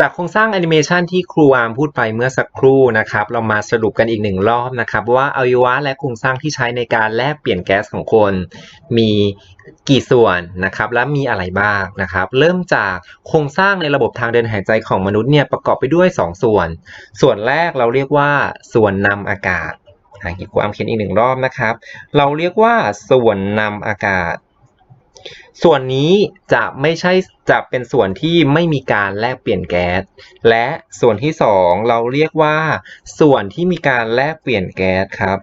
จากโครงสร้างแอนิเมชันที่ครูอาร์มพูดไปเมื่อสักครู่นะครับ เรามาสรุปกันอีกหนึ่งรอบนะครับ ว่าอวัยวะและโครงสร้างที่ใช้ในการแลกเปลี่ยนแก๊สของคน มีกี่ส่วนนะครับ และมีอะไรบ้างนะครับ เริ่มจากโครงสร้างในระบบทางเดินหายใจของมนุษย์เนี่ยประกอบไปด้วย 2 ส่วน ส่วนแรกเราเรียกว่าส่วนนำอากาศอะครูอาร์มเขียนอีกหนึ่งรอบนะครับ เราเรียกว่าส่วนนำอากาศ ส่วนนี้จะไม่ใช่จะเป็นส่วนที่ไม่มีการแลกเปลี่ยนแก๊ส และส่วนที่สองเราเรียกว่า ส่วนที่มีการแลกเปลี่ยนแก๊สครับ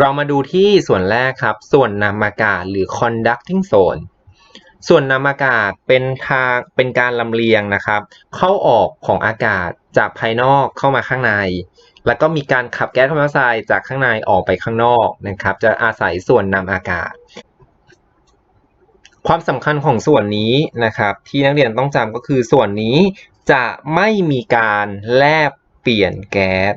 เรามาดูที่ส่วนแรกครับ ส่วนนำอากาศหรือ conducting zone ส่วนนำอากาศเป็นทางเป็นการลำเลียงนะครับ เข้าออกของอากาศจากภายนอกเข้ามาข้างใน แล้วก็มีการขับแก๊สคาร์บอนไดออกไซด์จากข้างในออกไปข้างนอกนะครับ จะอาศัยส่วนนำอากาศ ความสำคัญของส่วนนี้นะครับ ที่นักเรียนต้องจำก็คือส่วนนี้จะไม่มีการแลกเปลี่ยนแก๊ส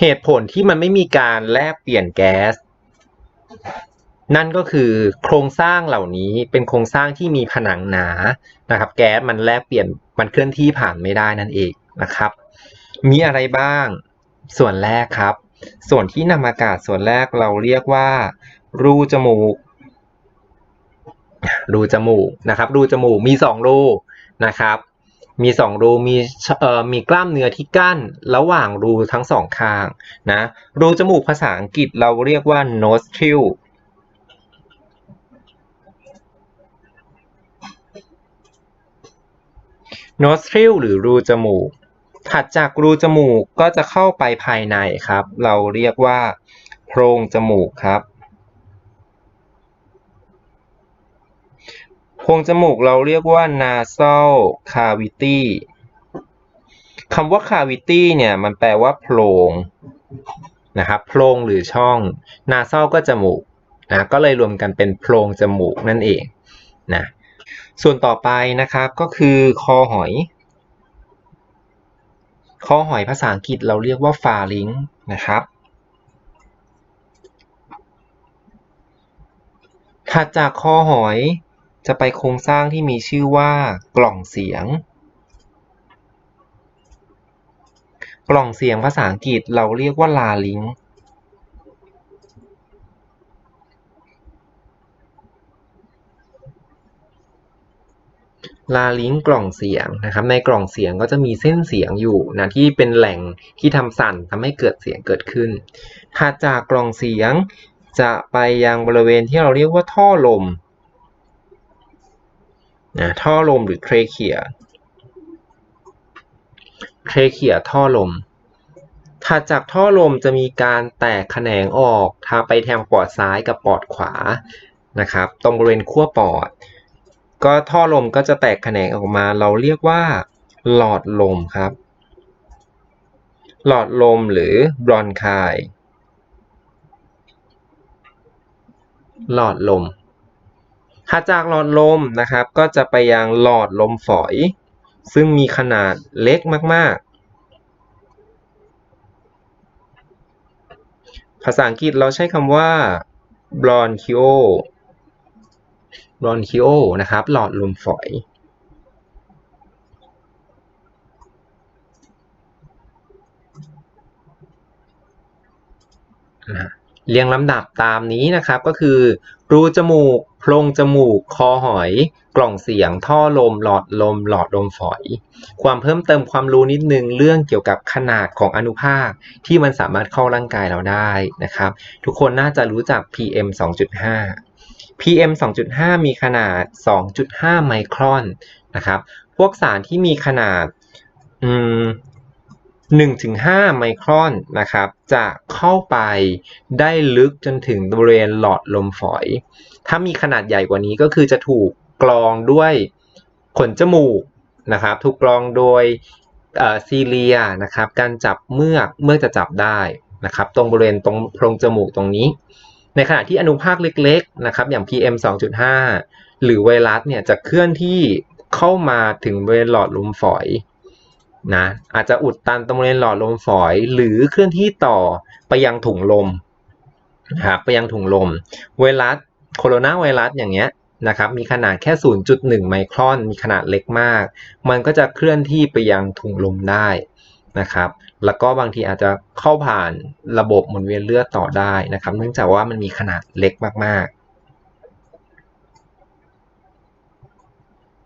เหตุผลที่มันไม่มีการแลกเปลี่ยนแก๊ส นั่นก็คือโครงสร้างเหล่านี้เป็นโครงสร้างที่มีผนังหนานะครับ แก๊สมันแลกเปลี่ยนมันเคลื่อนที่ผ่านไม่ได้นั่นเองนะครับ มีอะไรบ้างส่วนแรกครับ ส่วนที่นำอากาศส่วนแรกเราเรียกว่า รูจมูก รูจมูกนะครับ รูจมูกมีสองรูนะครับ มีสองรูมีเอ่อมีกล้ามเนื้อที่กั้นระหว่างรูทั้งสองข้างนะรูจมูกภาษาอังกฤษเราเรียกว่า nostril nostril หรือรูจมูก ถัดจากรูจมูกก็จะเข้าไปภายในครับ เราเรียกว่าโพรงจมูกครับ โพรงจมูกเราเรียกว่า nasal cavity คำว่า cavity เนี่ย มันแปลว่าโพรงนะครับโพรงหรือช่อง nasal ก็จมูกนะก็เลยรวมกันเป็นโพรงจมูกนั่นเองนะส่วนต่อไปนะครับก็คือคอหอย คอหอยภาษาอังกฤษเราเรียกว่า pharynx นะครับถัดจากคอหอย จะไปโครงสร้างที่มีชื่อว่ากล่องเสียง กล่องเสียงภาษาอังกฤษเราเรียกว่า larynx ลาลิงกล่องเสียงนะครับ ในกล่องเสียงก็จะมีเส้นเสียงอยู่นะที่เป็นแหล่งที่ทำสั่นทำให้เกิดเสียงเกิดขึ้นถัดจากกล่องเสียงจะไปยังบริเวณที่เราเรียกว่าท่อลม นะท่อลมหรือเทรเคียเทรเคียท่อลมถัดจากท่อลมจะมีการแตกแขนงออกทาไปทางปอดซ้ายกับปอดขวานะครับตรงบริเวณขั้วปอด ก็ท่อลมก็จะแตกแขนงออกมา เราเรียกว่า หลอดลมครับ หลอดลมหรือบรอนไคหลอดลม ถัดจากหลอดลมนะครับ ก็จะไปยังหลอดลมฝอย ซึ่งมีขนาดเล็กมาก ๆ ภาษาอังกฤษเราใช้คำว่า bronchio bronchio นะครับ หลอดลมฝอย เรียงลำดับตามนี้นะครับก็คือ รูจมูกโพรงจมูก คอหอย กล่องเสียง ท่อลม หลอดลม หลอดลมฝอย ความเพิ่มเติมความรู้นิดนึงเรื่องเกี่ยวกับขนาดของอนุภาคที่มันสามารถเข้าร่างกายเราได้นะครับ ทุกคนน่าจะรู้จัก PM 2.5 PM 2.5 มีขนาด 2.5 ไมครอนนะครับ พวกสารที่มีขนาด 1-5 ไมครอนนะครับ จะเข้าไปได้ลึกจนถึงบริเวณหลอดลมฝอย ถ้ามีขนาดใหญ่กว่านี้ก็คือจะถูกกรองด้วยขนจมูกนะครับ ถูกกรองโดยซีเลียนะครับ การจับเมือกเมื่อจะจับได้นะครับ ตรงบริเวณตรงโพรงจมูกตรงนี้ ในขณะที่อนุภาคเล็กๆนะครับ อย่าง PM 2.5 หรือไวรัสเนี่ยจะเคลื่อนที่เข้ามาถึงบริเวณหลอดลมฝอย นะอาจจะอุดตันตรงบริเวณหลอดลมฝอย หรือเคลื่อนที่ต่อไปยังถุงลมนะครับไปยังถุงลม ไวรัสโคโรนาไวรัสอย่างเงี้ยนะครับมีขนาดแค่ 0.1 ไมครอน มีขนาดเล็กมาก มันก็จะเคลื่อนที่ไปยังถุงลมได้นะครับ แล้วก็บางทีอาจจะเข้าผ่านระบบหมุนเวียนเลือดต่อได้นะครับ เนื่องจากว่ามันมีขนาดเล็กมากๆ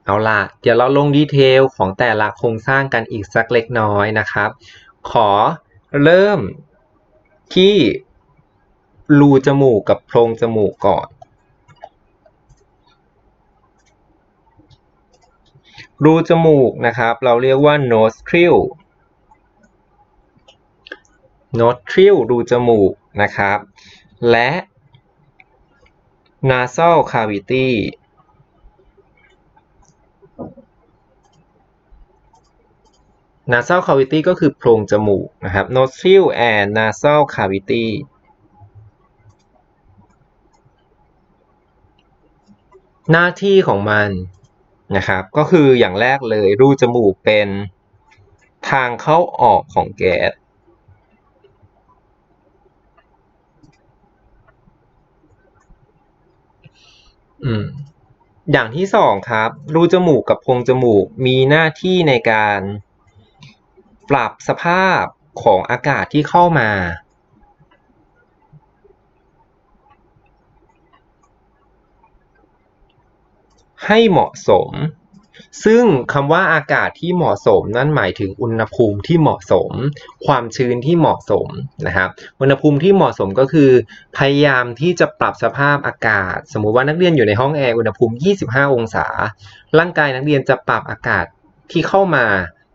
เอาล่ะ เดี๋ยวเราลงดีเทลของแต่ละโครงสร้างกันอีกสักเล็กน้อยนะครับ ขอเริ่มที่รูจมูกกับโพรงจมูกก่อน รูจมูกนะครับ เราเรียกว่า nostril nostril รูจมูกนะครับ และ nasal cavity nasal cavity ก็คือโพรงจมูกนะครับ nostril and nasal cavity หน้าที่ของมันนะครับ ก็คืออย่างแรกเลยรูจมูกเป็นทางเข้าออกของแก๊สอืมอย่างที่สองครับ รูจมูกกับโพรงจมูกมีหน้าที่ในการ ปรับสภาพของอากาศที่เข้ามา ให้เหมาะสม ซึ่งคำว่าอากาศที่เหมาะสมนั่นหมายถึงอุณหภูมิที่เหมาะสม ความชื้นที่เหมาะสมนะครับ อุณหภูมิที่เหมาะสมก็คือ พยายามที่จะปรับสภาพอากาศ สมมุติว่านักเรียนอยู่ในห้องแอร์อุณหภูมิ 25 องศา ร่างกายนักเรียนจะปรับอากาศที่เข้ามา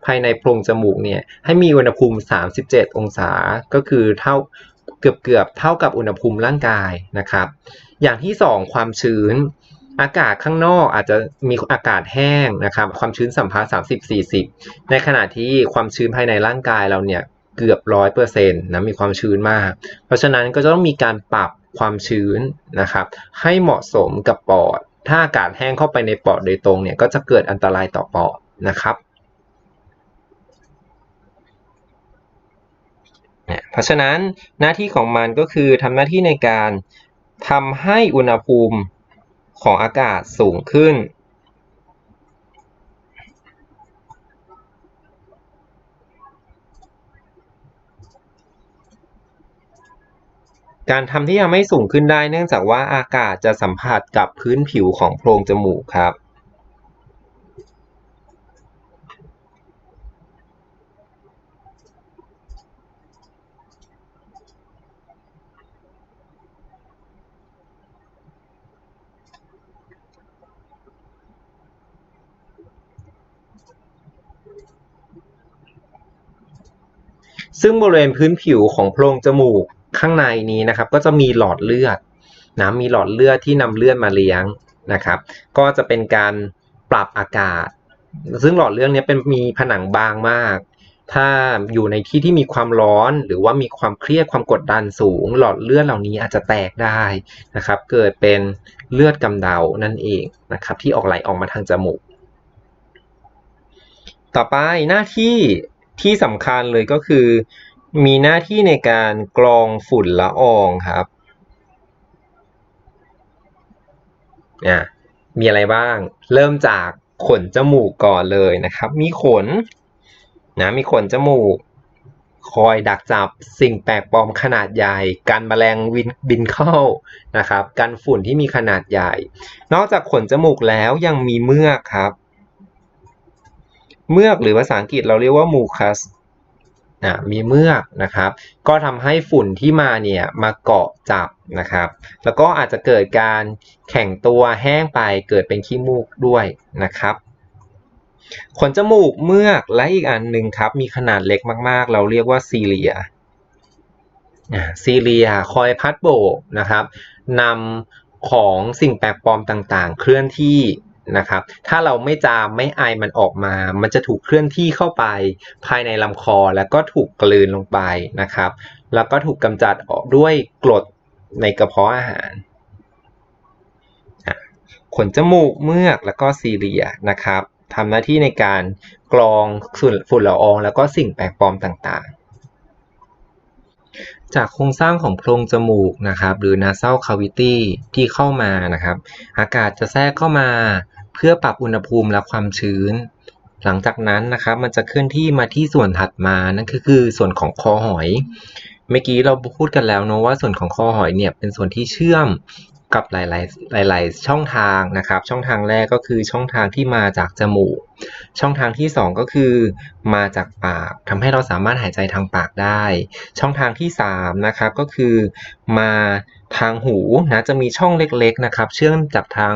ภายในโพรงจมูกเนี่ยให้มีอุณหภูมิ 37 องศา ก็คือเท่าเกือบเกือบเท่ากับอุณหภูมิร่างกายนะครับ อย่างที่ 2 ความชื้น อากาศข้างนอกอาจจะมีอากาศแห้งนะครับ ความชื้นสัมพัทธ์30-40 ในขณะที่ความชื้นภายในร่างกายเราเนี่ยเกือบร้อยเปอร์เซ็นต์นะมีความชื้นมาก เพราะฉะนั้นก็จะต้องมีการปรับความชื้นนะครับ ให้เหมาะสมกับปอด ถ้าอากาศแห้งเข้าไปในปอดโดยตรงเนี่ยก็จะเกิดอันตรายต่อปอดนะครับ เพ ราะฉะนั้นหน้าที่ของมันก็คือทำหน้าที่ในการทำให้อุณหภูมิของอากาศสูงขึ้น การทำที่ทำให้สูงขึ้นได้เนื่องจากว่าอากาศจะสัมผัสกับพื้นผิวของโพรงจมูกครับ ซึ่งบริเวณพื้นผิวของโพรงจมูกข้างในนี้นะครับ ก็จะมีหลอดเลือดนะมีหลอดเลือดที่นำเลือดมาเลี้ยงนะครับ ก็จะเป็นการปรับอากาศ ซึ่งหลอดเลือดนี้เป็นมีผนังบางมาก ถ้าอยู่ในที่ที่มีความร้อน หรือว่ามีความเครียดความกดดันสูง หลอดเลือดเหล่านี้อาจจะแตกได้นะครับ เกิดเป็นเลือดกำเดานั่นเองนะครับ ที่ออกไหลออกมาทางจมูก ต่อไปหน้าที่ ที่สำคัญเลยก็คือ มีหน้าที่ในการกรองฝุ่นละอองครับนี่ยมีอะไรบ้าง เริ่มจากขนจมูกก่อนเลยนะครับ มีขนนะมีขนจมูก คอยดักจับสิ่งแปลกปลอมขนาดใหญ่ กันแมลงวินบินเข้านะครับ กันฝุ่นที่มีขนาดใหญ่ นอกจากขนจมูกแล้วยังมีเมือกครับ เมือกหรือภาษาอังกฤษเราเรียกว่ามูคัสนะมีเมือกนะครับ ก็ทำให้ฝุ่นที่มาเนี่ยมาเกาะจับนะครับ แล้วก็อาจจะเกิดการแข็งตัวแห้งไปเกิดเป็นขี้มูกด้วยนะครับขนจมูกเมือกและอีกอันหนึ่งครับ มีขนาดเล็กมาก ๆ เราเรียกว่าซีเลียซีเลียคอยพัดโบกนะครับนำของสิ่งแปลกปลอมต่างๆ เคลื่อนที่ นะครับ ถ้าเราไม่จามไม่ไอมันออกมา มันจะถูกเคลื่อนที่เข้าไป ภายในลำคอแล้วก็ถูกกลืนลงไปนะครับ แล้วก็ถูกกำจัดออกด้วยกรดในกระเพาะอาหารขนจมูกเมือกแล้วก็ซีเรียนะครับทำหน้าที่ในการกรองฝุ่นละออง แล้วก็สิ่งแปลกปลอมต่างๆ จากโครงสร้างของโพรงจมูกนะครับ หรือ nasal cavity ที่เข้ามานะครับ อากาศจะแทรกเข้ามา เพื่อปรับอุณหภูมิและความชื้น หลังจากนั้นนะครับมันจะเคลื่อนที่มาที่ส่วนถัดมานั่นก็คือส่วนของคอหอย เมื่อกี้เราพูดกันแล้วเนาะว่าส่วนของคอหอยเนี่ยเป็นส่วนที่เชื่อมกับหลาย ๆ หลาย ๆ ช่องทางนะครับ ช่องทางแรกก็คือช่องทางที่มาจากจมูก ช่องทางที่ 2 ก็คือมาจากปากทำให้เราสามารถหายใจทางปากได้ ช่องทางที่3นะครับก็คือมา ทางหูนะจะมีช่องเล็กๆนะครับ เชื่อมจากทาง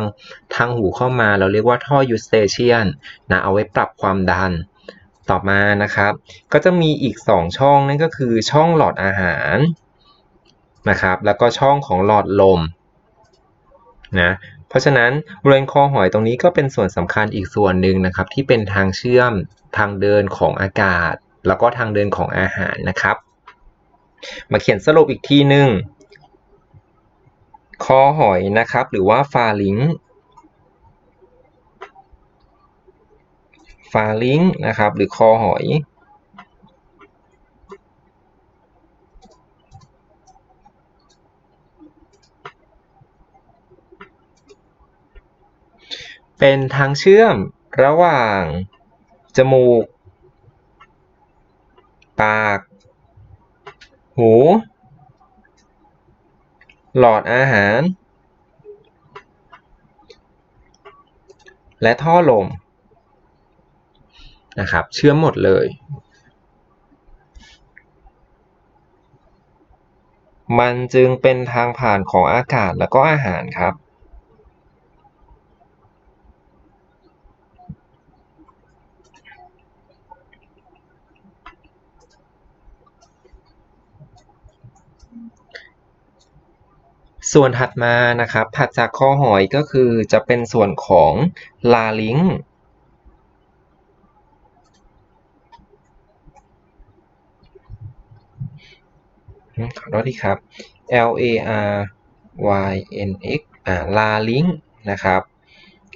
ทางหูเข้ามาเราเรียกว่าท่อยูสเตเชียนนะเอาไว้ปรับความดัน ต่อมานะครับ ก็จะมีอีก 2 ช่องนั่นก็คือช่องหลอดอาหารนะครับ แล้วก็ช่องของหลอดลมนะเพราะฉะนั้นบริเวณคอหอยตรงนี้ก็เป็นส่วนสำคัญอีกส่วนหนึ่งนะครับ ที่เป็นทางเชื่อมทางเดินของอากาศ แล้วก็ทางเดินของอาหารนะครับ มาเขียนสรุปอีกทีหนึ่ง คอหอยนะครับ หรือว่าฟาลิงฟาลิงนะครับ หรือคอหอย เป็นทางเชื่อมระหว่าง จมูก ปาก หู หลอดอาหาร และท่อลมนะครับ เชื่อมหมดเลย มันจึงเป็นทางผ่านของอากาศและก็อาหารครับ ส่วนถัดมานะครับ ถัดจากคอหอยก็คือจะเป็นส่วนของลาลิงขอโทษทีครับ L A R Y N X อ่าลาลิงนะครับ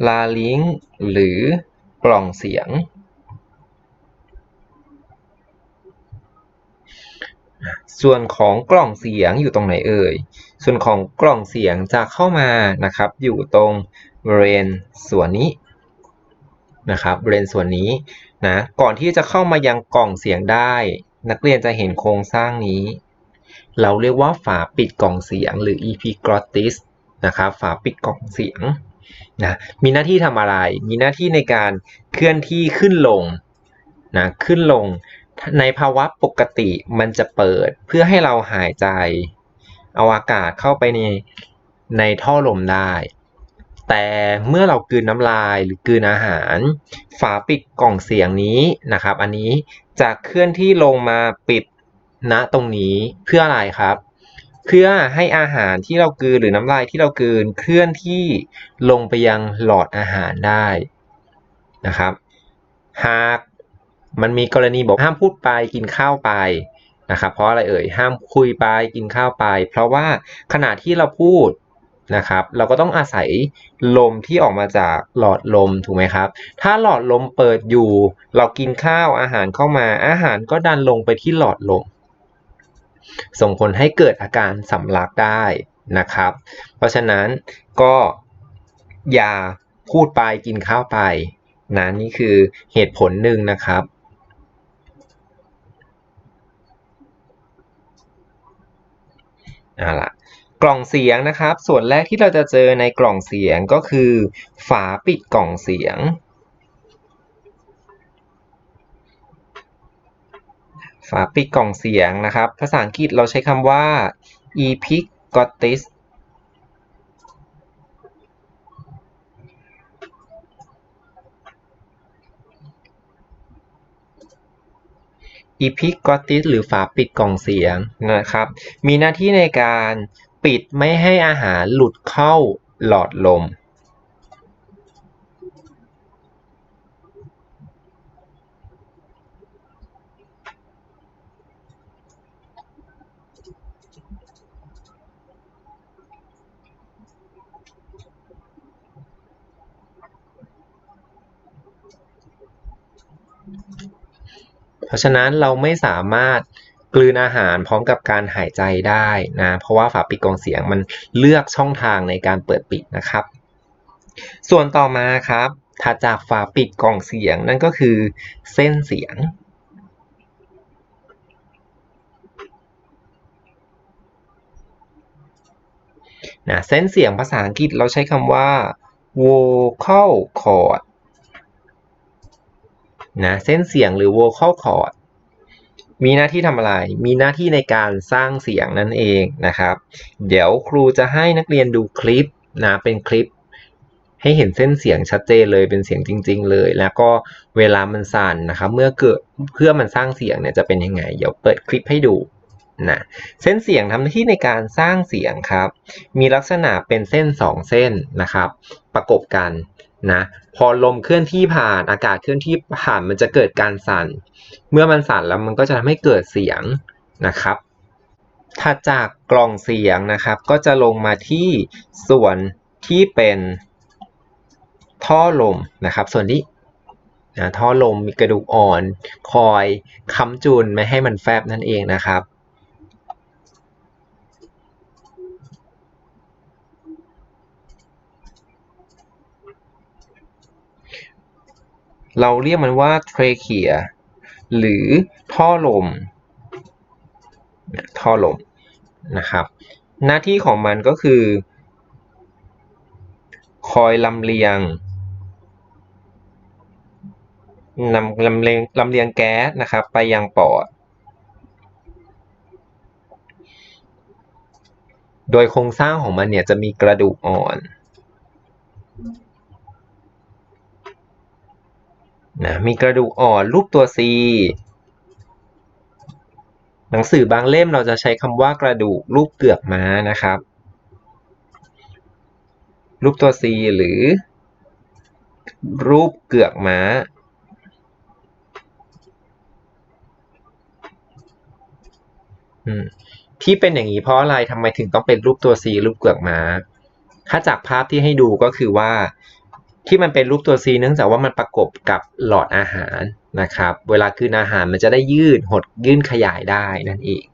ลาลิงหรือกล่องเสียง ส่วนของกล่องเสียงอยู่ตรงไหนเอ่ย ส่วนของกล่องเสียงจะเข้ามานะครับ อยู่ตรงบริเวณส่วนนี้นะครับบริเวณส่วนนี้นะก่อนที่จะเข้ามายังกล่องเสียงได้ นักเรียนจะเห็นโครงสร้างนี้ เราเรียกว่าฝาปิดกล่องเสียงหรือ epiglottis นะครับฝาปิดกล่องเสียงนะมีหน้าที่ทำอะไร มีหน้าที่ในการเคลื่อนที่ขึ้นลงนะขึ้นลง ในภาวะปกติมันจะเปิดเพื่อให้เราหายใจ เอาอากาศเข้าไปในในท่อลมได้ แต่เมื่อเรากืนน้ำลายหรือกืนอาหาร ฝาปิดกล่องเสียงนี้นะครับ อันนี้จะเคลื่อนที่ลงมาปิดณตรงนี้เพื่ออะไรครับ เพื่อให้อาหารที่เรากืนหรือน้ำลายที่เรากืนเคลื่อนที่ลงไปยังหลอดอาหารได้นะครับ หาก มันมีกรณีบอกห้ามพูดไปกินข้าวไปนะครับเพราะอะไรเอ่ยห้ามคุยไปกินข้าวไป เพราะว่าขณะที่เราพูดนะครับ เราก็ต้องอาศัยลมที่ออกมาจากหลอดลมถูกไหมครับ ถ้าหลอดลมเปิดอยู่ เรากินข้าวอาหารเข้ามาอาหารก็ดันลงไปที่หลอดลม ส่งผลให้เกิดอาการสำลักได้นะครับ เพราะฉะนั้นก็อย่าพูดไปกินข้าวไปนะนี่คือเหตุผลหนึ่งนะครับ เอาละกล่องเสียงนะครับ ส่วนแรกที่เราจะเจอในกล่องเสียงก็คือ ฝาปิดกล่องเสียง ฝาปิดกล่องเสียงนะครับ ภาษาอังกฤษเราใช้คำว่า อีพิกอติสหรือฝาปิดกล่องเสียงนะครับ มีหน้าที่ในการปิดไม่ให้อาหารหลุดเข้าหลอดลม เพราะฉะนั้นเราไม่สามารถกลืนอาหารพร้อมกับการหายใจได้นะ เพราะว่าฝาปิดกล่องเสียงมันเลือกช่องทางในการเปิดปิดนะครับ ส่วนต่อมาครับถัดจากฝาปิดกล่องเสียงนั่นก็คือเส้นเสียง นะเส้นเสียงภาษาอังกฤษเราใช้คำว่า vocal cord นะเส้นเสียงหรือ vocal cord มีหน้าที่ทำอะไร มีหน้าที่ในการสร้างเสียงนั่นเองนะครับ เดี๋ยวครูจะให้นักเรียนดูคลิปนะเป็นคลิป ให้เห็นเส้นเสียงชัดเจนเลยเป็นเสียงจริง ๆ เลย แล้วก็เวลามันสั่นนะครับ เมื่อเกิดเพื่อมันสร้างเสียงเนี่ยจะเป็นยังไง เดี๋ยวเปิดคลิปให้ดูนะเส้นเสียงทำหน้าที่ในการสร้างเสียงครับ มีลักษณะเป็นเส้น 2 เส้นนะครับ ประกบกัน นะพอลมเคลื่อนที่ผ่านอากาศเคลื่อนที่ผ่านมันจะเกิดการสั่น เมื่อมันสั่นแล้วมันก็จะทำให้เกิดเสียงนะครับถัดจากกล่องเสียงนะครับ ก็จะลงมาที่ส่วนที่เป็นท่อลมนะครับ ส่วนที่นะท่อลมมีกระดูกอ่อน คอยค้ำจุนไม่ให้มันแฟบนั่นเองนะครับ เราเรียกมันว่าเทรเคียหรือท่อลม ท่อลมนะครับ หน้าที่ของมันก็คือ คอยลำเลียงนำลำเลียงลำเลียงแก๊สนะครับ ไปยังปอด โดยโครงสร้างของมันเนี่ยจะมีกระดูกอ่อน นะมีกระดูกอ่อนรูปตัว C หนังสือบางเล่มเราจะใช้คำว่ากระดูกรูปเกือกม้านะครับ รูปตัว C หรือ รูปเกือกม้า ที่เป็นอย่างนี้เพราะอะไรทำไมถึงต้องเป็นรูปตัว C รูปเกือกม้า ถ้าจากภาพที่ให้ดูก็คือว่า ที่มันเป็นรูปตัว C เนื่องจากว่ามันประกบกับหลอดอาหารนะครับ เวลาคืนอาหารมันจะได้ยืดหดยื่นขยายได้นั่นเอง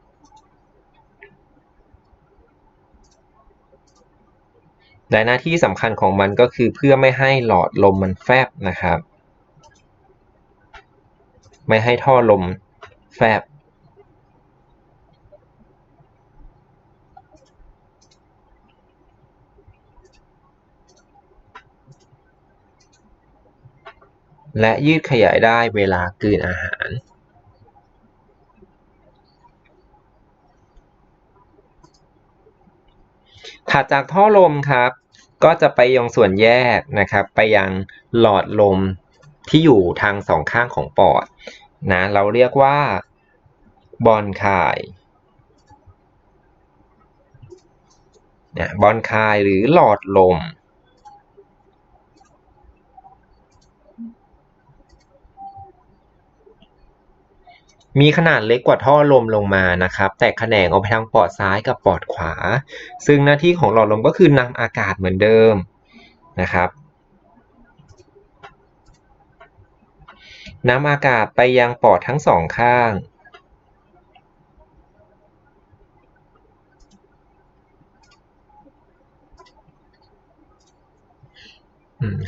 และหน้าที่สำคัญของมันก็คือเพื่อไม่ให้หลอดลมมันแฟบนะครับ ไม่ให้ท่อลมแฟบ และยืดขยายได้เวลากลืนอาหาร ถัดจากท่อลมครับ ก็จะไปยังส่วนแยกนะครับไปยังหลอดลมที่อยู่ทางสองข้างของปอดนะเราเรียกว่าบอนคายนะบอนคายหรือหลอดลม มีขนาดเล็กกว่าท่อลมลงมานะครับ แตกแขนงออกไปทางปอดซ้ายกับปอดขวา ซึ่งหน้าที่ของหลอดลมก็คือนำอากาศเหมือนเดิมนะครับนำอากาศไปยังปอดทั้งสองข้าง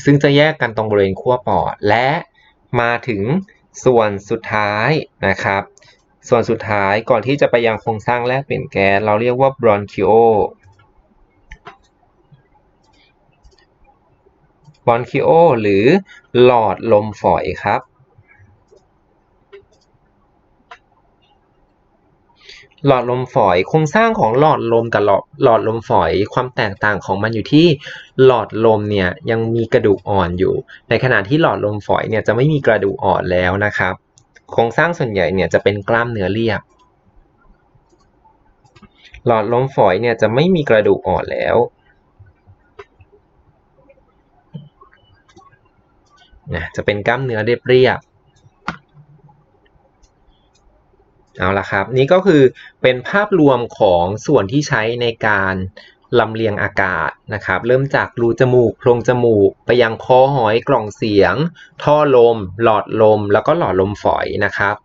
ซึ่งจะแยกกันตรงบริเวณขั้วปอดและมาถึง ส่วนสุดท้ายนะครับ ส่วนสุดท้ายก่อนที่จะไปยังโครงสร้างแลกเปลี่ยนแก๊สเราเรียกว่า bronchiole bronchiole หรือหลอดลมฝอยครับ หลอดลมฝอยโครงสร้างของหลอดลมกับหลอดหลอดลมฝอยความแตกต่างของมันอยู่ที่หลอดลมเนี่ยยังมีกระดูกอ่อนอยู่ ในขณะที่หลอดลมฝอยเนี่ยจะไม่มีกระดูกอ่อนแล้วนะครับ โครงสร้างส่วนใหญ่เนี่ยจะเป็นกล้ามเนื้อเรียบ หลอดลมฝอยเนี่ยจะไม่มีกระดูกอ่อนแล้วนะจะเป็นกล้ามเนื้อเรียบเรียบ เอาละครับ นี่ก็คือเป็นภาพรวมของส่วนที่ใช้ในการลำเลียงอากาศนะครับ เริ่มจากรูจมูกโพรงจมูก ไปยังคอหอยกล่องเสียง ท่อลม หลอดลม แล้วก็หลอดลมฝอยนะครับ